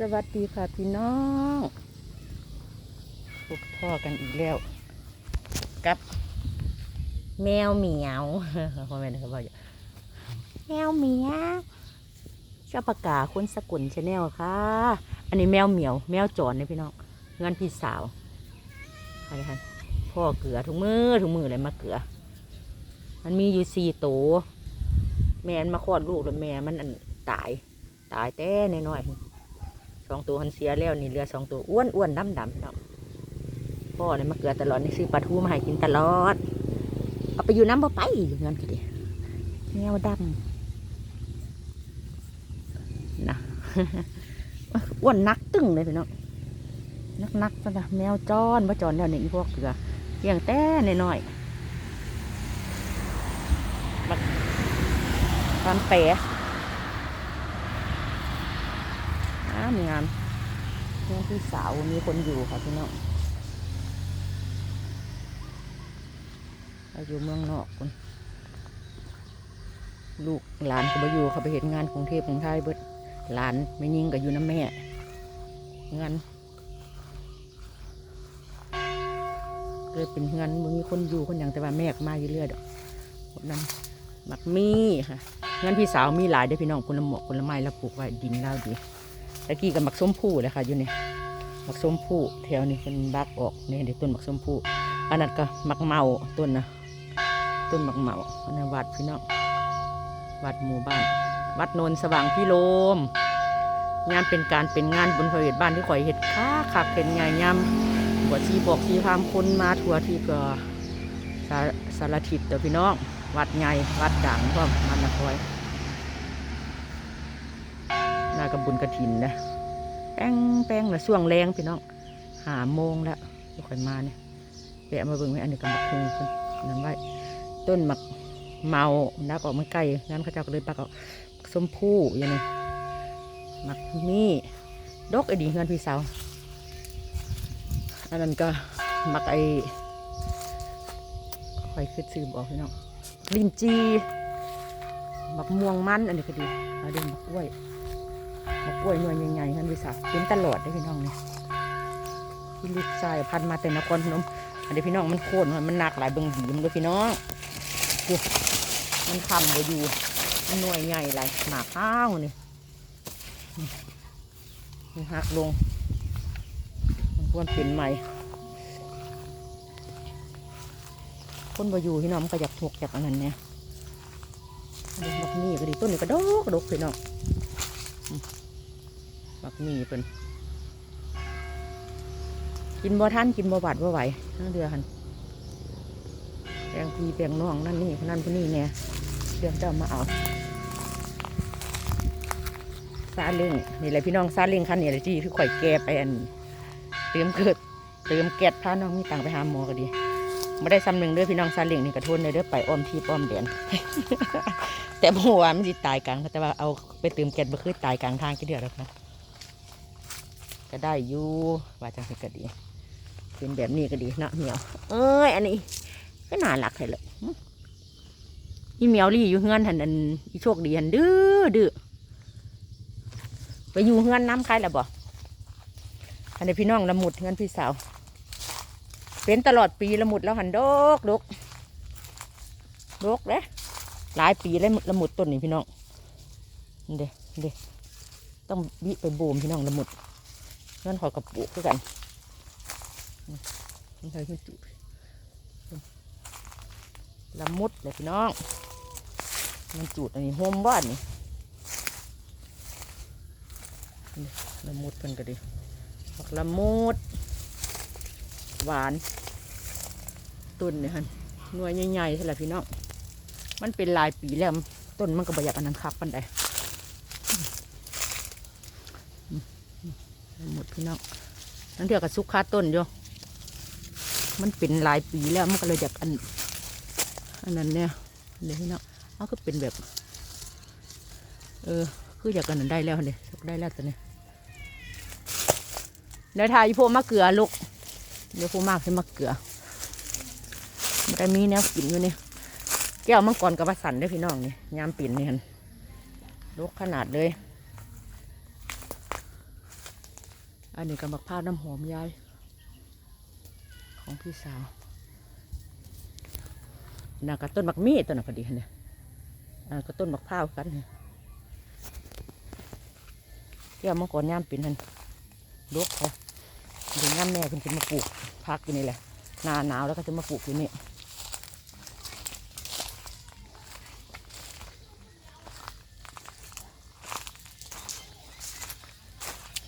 สวัสดีค่ะพี่น้องพบพ่อกันอีกแล้ว กับ แมวเหมียวพ่อแม่นะครับว่อย่าแมวเหมียวเจ้าปากกาคนสกุลชาแนลค่ะ อันนี้แมวเหมียว แมวจรเนี่ยพี่น้องเงินพี่สาวอะไรคะพ่อเกลือถุงมือถุงมืออะไรมาเกลือ มันมีอยู่สี่ตัวแม่มันมาคลอดลูกแล้วแม่มันอันตาย ตายแต่น้อยๆ สองตัวหันเสียแล้วนี่เหลือสองตัวอ้วนอ้วนดำดำเนาะพ่อเนี่ยมาเกลือตลอดนี่ซื้อปลาทูมาให้กินตลอด เอาไปอยู่น้ำบ่ไปอยู่งั้นก็ดีแมวดำนะอ้วนนักตึงเลยพี่น้องนักนักซะนะแมวจอนว่าจอนแล้วนี่พวกเกลือเลี้ยงแต่น้อยๆบันแปะ งามงามเพื่อนพี่สาวมีคนอยู่ค่ะพี่น้องเราอยู่เมืองนอกคนลูกหลานก็มาอยู่เขาไปเห็นงานกรุงเทพกรุงไทยเบิดหลานไม่ยิ่งก็อยู่น้ำแม่เงานเลยเป็นเงานมึงมีคนอยู่คนอย่างแต่ว่าแม่มาอยู่เรื่อยดอกคนนั้นมักมีค่ะเงานพี่สาวมีหลายได้พี่น้องคนละหมกคนละไม้แล้วปลูกไว้ดินเล่าวดี ตะกี้กับหมักส้มผู้เลยค่ะอยู่นี่หมักส้มผู้แถวนี้เป็นบักออกนี่เดี๋ยวต้นหมักส้มผู้อันนั้นก็หมักเมาต้นนะต้นหมักเมาอันนั้นวัดพี่น้องวัดหมู่บ้าน วัดโนนสว่างพิโลมงานเป็นการเป็นงานบุญพระเวทบ้านที่ข่อยเห็ดค้าขักเป็นไงยำบวชชีบอกชีพามคนมาทัวร์ที่ก็สาสารทิศเด้อพี่น้อง วัดไงวัดด่างพร้อมันนะคอยากับบุญกระถินนะแป้งแป้งละช่วงแรงพี่น้องหาโมงแล้วค่อยมาเนี่ยแวะมาเบิ่งไว้อันนี้ก็มักคุงคนนั่นไว้ต้นมักเมานักออกมาไกลงั้นเขาเจ้าก็เลยปักเอาส้มผู้อย่างนี้มักมีดกไอ้ดีเงินพี่สาวอันนั้นก็มักไอ้ค่อยขึ้นซื้อบอกพี่น้องลินจีมักม่วงมันอันนี้ก็ดีเอาเดินมักกล้วย มะกล้วยหน่วยใหญ่ๆนั่นดิสาเป็นตลอดได้พี่น้องนี่พี่ลูกชายพันมาแต่นครพนมอันนี้พี่น้องมันโค่นมันหนักหลายเบิ่งบีมเลยพี่น้องมันคำไปอยู่มันหน่วยใหญ่หลายหนาข้าวนี่มันหักลง มันควรเป็นใหม่คนบอยู่พี่น้องก็อยากถกจากอันนั้นเนี่ยอันนี้บักนี่ก็ดีต้นนี้ก็ดกกระดกพี่น้อง บักมีเป็นกินบ่ท่านกินบ่บาดบ่ไหวนั่งเดือหันแปลงพีแปลงน้องนั่นนี่นั่นคนนี้เนี่ยเดือนเจ้ามาเอาซาเล้งนี่แหละพี่น้องซาเล้งคันนี้เลยที่ที่ข่อยแกไปอันเติมเกิดเติมแก๊สพาน้องมีตังไปหาหมอก็ดีไม่ได้ซ้ำหนึ่งเด้อพี่น้องซาเล้งนี่กระทุนเลยเด้อไปอ้อมที่อ้อมแดนแต่เมื่อวานมันสิตายกลางแต่ว่าเอาไปเติมแก๊สบ่เคยตายกลางทางกี่เดือนแล้วนะ ก็ได้อยู่ว่าจังสิก็ดี เป็นแบบนี้ก็ดีเนาะเหมียว เอ้ย อันนี้ก็น่ารักเลยเลยหึอีเหมียวลี่อยู่เฮือนหันอันอีโชคดีหันดื้อดื้อไปอยู่เฮือนน้ำใครล่ะบ่อันนี้พี่น้องละมุดเฮือนพี่สาว เป็นตลอดปีละมุดแล้วหันดกดกดกเลยหลายปีเลยละมุดต้นนี่พี่น้องเด้เด้ต้องบิไปโบมพี่น้องละมุด นั่นขอกระปุกคือกันนี่ใครขึ้นจุละมุดเลยพี่น้อง มันจุดอันนี้โฮมบ้านนี่ละมุดเพิ่นก็ดีบักละมุด หวานต้นนี่ฮันหน่วยใหญ่ๆใช่ไหมพี่น้อง มันเป็นลายปีแล้ว ต้นมันก็บยากอันนั้นคักปันใด หมดพี่น้องนั่นเดียวกับซุกคาต้นอยู่มันเป็นหลายปีแล้วมันก็เลยอยากอันอันนั้นเนี่ยเดี๋ยวพี่น้องเอาก็เป็นแบบ เออคืออยากกันนั้นได้แล้วเนี่ยได้แล้วตอนนี้เดี๋ยวถ่ายโพมะเกลือลูกเดี๋ยวโพมากให้มะเกลือมันจะมีแนวกินอยู่นี่แก้วมังกรกับประสันได้พี่น้องนี่ยามปิ่นนี่ฮันลูกขนาดเลย อันนี้ก็มะพร้าวน้ำหอมยายของพี่สาวน่ะก็ต้นมักมีต้นน่ะพอดีเนี่ยอันก็ต้นมักพร้าวกันเนี่ยเกี่ยวมังกรย่ามปินนั่นลกเขาเดี๋ยวย่ามแม่เพิ่นจะมาปลูกพักอยู่นี่แหละหนาหนาวแล้วก็จะมาปลูกอยู่นี่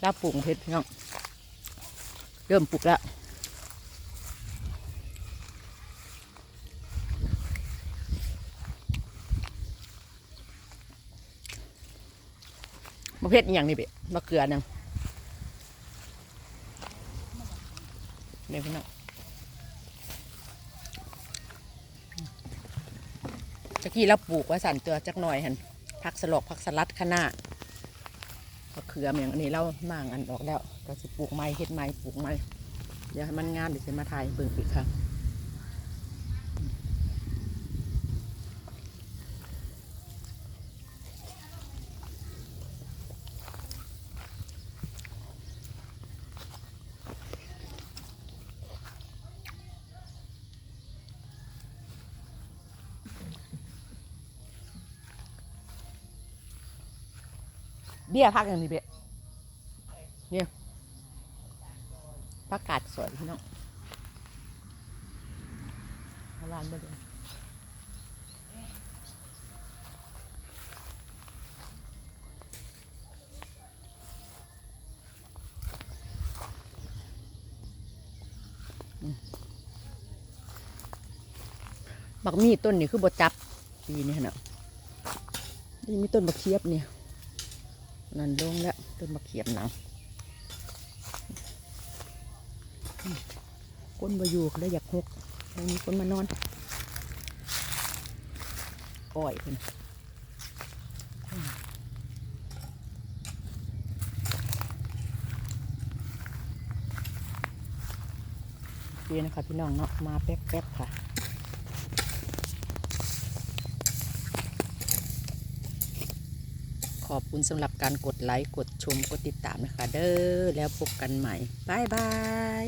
ลาปลูกเพชรพี่น้อง เริ่มปลูกแล้วมะเพ็ดอย่างนี้เบะมะเกลือนังเนี่ยพี่น้องจะกี้เราปลูกไว้สั่นเตือจักหน่อยหันผักสลอกผักสลัดคะน้ามะเขืออย่างอันนี้เรามางอันออกแล้ว ก็จะปลูกไม้เฮ็ดไม้ปลูกไม้เดี๋ยวให้มันงามเดี๋ยวจะมาถ่ายเบิ่งอีกค่ะเบี้ยพักอย่างนี้เบี้ยเนี่ย พักกาดสวยพี่น้องเอาร้านไปเลยอืมบักมีต้นนี่คือบดจับปีนี้เนาะนี่มีต้นบักเชียบเนี่ยนั่นลงแล้วต้นมะเขียบหนัง มคนมาอยู่ก็เลยอยากหกไม่มีคนมานอนปล่อยเพิ่นอืมโอเคนะคะพี่น้องเนาะมาแป๊บๆค่ะขอบคุณสำหรับการกดไลค์ กดชม กดติดตามนะคะ เด้อ แล้วพบกันใหม่บายบาย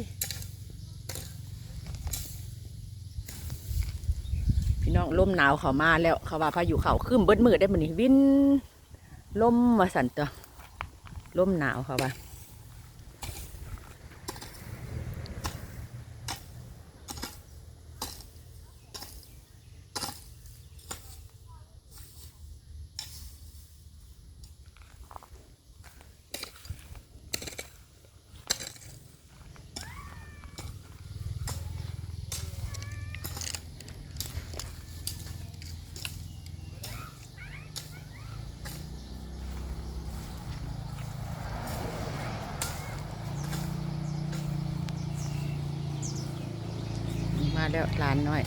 พี่น้อง ลมหนาวเขามาแล้วเขาว่าพายุเขาขึ้นเบิดมืดได้มันนี่วินลมมาสั่นตัวลมหนาวเขาว่า แล้วร้านน้อย